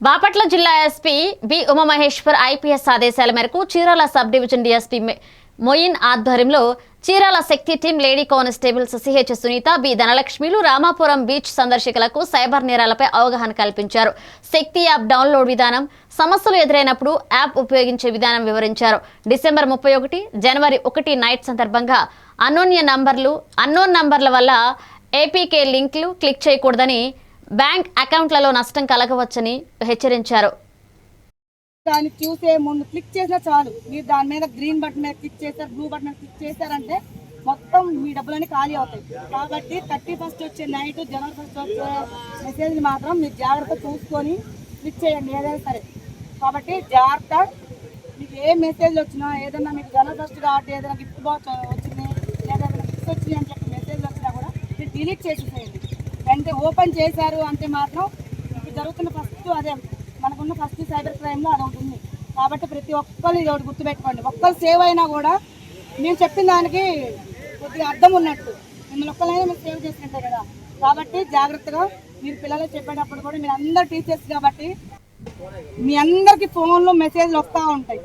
బాపట్ల జిల్లా SP B Umamaheshwar IPS ఆదేశాల మేరకు Chirala sub division DSP Moin ఆధ్వర్యంలో Chirala Shakti team lady constables CH Sunitha B ధనలక్ష్మిలు Ramapuram beach సందర్శకులకు cyber నేరాలపై అవగాహన కల్పించారు. శక్తి యాప్ డౌన్లోడ్ విధానం సమస్యలు ఎదురైనప్పుడు యాప్ ఉపయోగించే విధానం వివరించారు. డిసెంబర్ ముప్పై ఒకటి జనవరి ఒకటి నైట్ సందర్భంగా అన్నోన్య నంబర్లు అన్నోన్ నంబర్ల వల్ల ఏపీకే లింక్లు క్లిక్ చేయకూడదని బ్యాంక్ అకౌంట్లలో నష్టం కలగవచ్చని హెచ్చరించారు. దాన్ని చూసే ముందు క్లిక్ చేసినా చాలు. మీరు దాని మీద గ్రీన్ బటన్ మీద క్లిక్ చేశారు బ్లూ బటన్ మీద క్లిక్ చేశారంటే మొత్తం మీ డబ్బులన్నీ ఖాళీ అవుతాయి. కాబట్టి థర్టీ ఫస్ట్ వచ్చే నైట్ జనవరి ఫస్ట్ వచ్చే మెసేజ్ మాత్రం మీరు జాగ్రత్త చూసుకొని క్లిక్ చేయండి ఏదైనా సరే. కాబట్టి జాగ్రత్త. మీకు ఏ మెసేజ్ వచ్చినా ఏదైనా మీకు జనవరి ఫస్ట్ కాబట్టి ఏదైనా గిఫ్ట్ బాక్స్ వచ్చింది లేదా ఏదైనా గిఫ్ట్ వచ్చింది అని చెప్పి మెసేజ్ వచ్చినా కూడా మీరు డిలీట్ చేసి చేయండి. అంటే ఓపెన్ చేశారు అంటే మాత్రం ఇప్పుడు జరుగుతున్న ఫస్ట్ అదే మనకున్న ఫస్ట్ సైబర్ క్రైమ్లో అది ఒకటి ఉంది కాబట్టి ప్రతి ఒక్కరు ఇది ఒకటి గుర్తుపెట్టుకోండి. ఒక్కరు సేవ్ అయినా కూడా మేము చెప్పిన దానికి కొద్దిగా అర్థం ఉన్నట్టు. మిమ్మల్ని ఒక్కరైనా మీరు సేవ్ చేసినట్టే కదా. కాబట్టి జాగ్రత్తగా మీరు పిల్లలకు చెప్పేటప్పుడు కూడా మీరు అందరు టీచర్స్ కాబట్టి మీ అందరికి ఫోన్లో మెసేజ్లు వస్తూ ఉంటాయి.